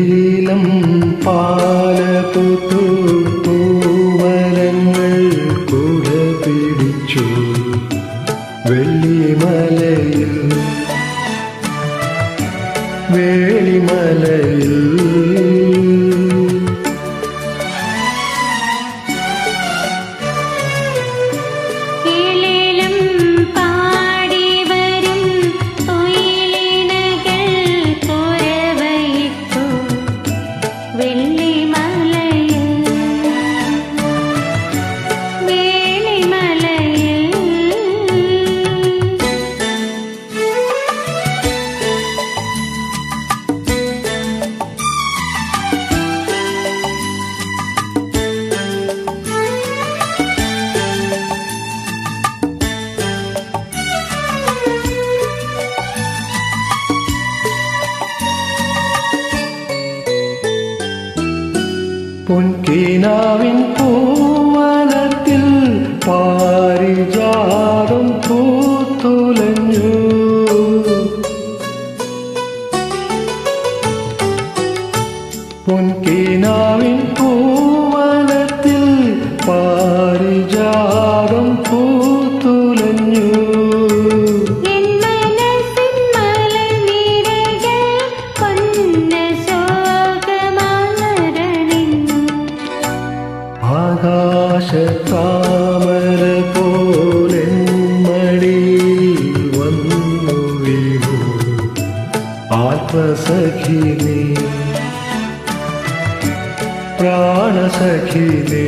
നീലം പാലപുത്ര പൊൻകീനാവിൻ പൂവനത്തിൽ പാരിജാതം പൂത്തുലഞ്ഞു. പൊൻകീനാവിൻ പൂവനത്തിൽ ആകാശത്താമര പോലെന്മടി വന്നു വീണു ആത്മസഖിനി പ്രാണസഖിനി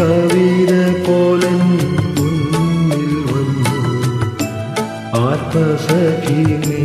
കവിത പോലെ മുന്നിൽ വന്നു. ആത്മസഖിനെ